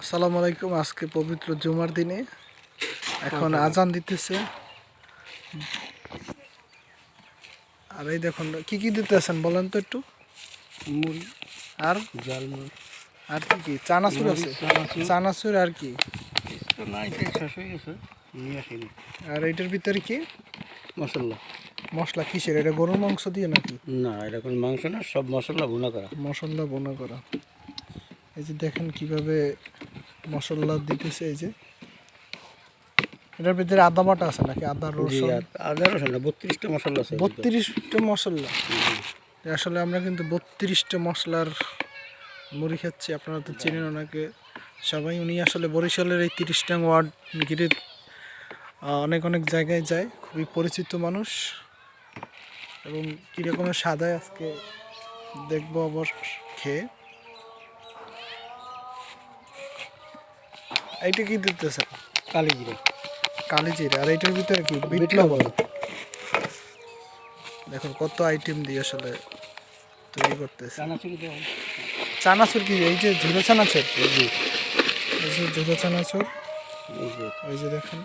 আসসালামু আলাইকুম আজকে পবিত্র জুমার দিনে। এখন আজান দিতেছে। আর এই দেখুন কি কি দিতেছেন বলেন তো একটু? মুড়ি আর? জালমুড়ি আর কি কি? চানাচুর আছে? চানাচুর। আর কি? আর এটার ভিতরে কি? মশলা। মশলা কিসের? এটা গরুর মাংস দিয়ে নাকি? না এটা কোনো মাংস না সব মশলা ভুনা করা। মশলা বোনা করা। এই যে দেখেন কীভাবে মশলা দিতেছে এই যে। এটার ভিতরে আদা বাটা আছে নাকি? আদা রসুন? আদা রসুন না বত্রিশটা মশলা আছে। বত্রিশটা মশলা? আসলে আমরা কিন্তু বত্রিশটা মশলার মুড়ি খাচ্ছি আপনারা তো চেনেন ওনাকে সবাই উনি আসলে বরিশালের এই তিরিশটা ওয়ার্ড ঘিরে অনেক অনেক জায়গায় যায়। খুবই পরিচিত মানুষ। এবং কীরকমের সাদায় আজকে দেখব আবার খেয়ে। এইটা কি দিতেছে? কালি জিরে কালি জিরে আর এইটার ভিতরে কি? বিট লবণ? দেখুন কত আইটেম দিয়ে আসলে তৈরি করতেছে। চানাচুরি কি? এই যে ঝুড়ো চানাচুর? জি এই যে ঝুড়ো চানাচুর। এই যে। যে দেখুন।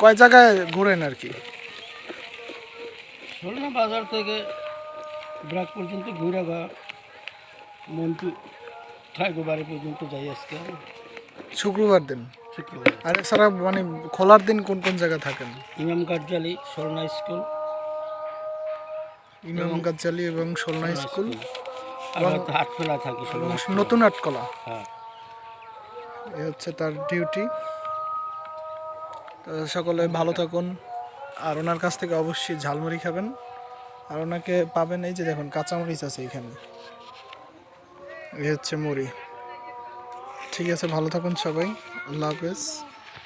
কয় জায়গায় ঘুরেন আর কি? খুলনা বাজার থেকে ব্রাক পর্যন্ত ঘুরে বা মন্টু ঠাকুর বাড়ি পর্যন্ত যাই আজকে। শুক্রবার দিন? শুক্রবার। আর এছাড়া মানে খোলার দিন কোন কোন জায়গায় থাকেন? ইমাম কার্যালি সরনা স্কুল। ইমাম গাজ্জালি এবং সোলনা স্কুল। আর হাটখোলা থাকি নতুন আটকলা হ্যাঁ। এ হচ্ছে তার ডিউটি সকলে ভালো থাকুন। আর ওনার কাছ থেকে অবশ্যই ঝালমুড়ি খাবেন। আর ওনাকে পাবেন এই যে দেখুন, কাঁচামরিচ আছে এখানে। এই হচ্ছে মুড়ি। ঠিক আছে, ভালো থাকুন সবাই। আল্লাহ হাফেজ।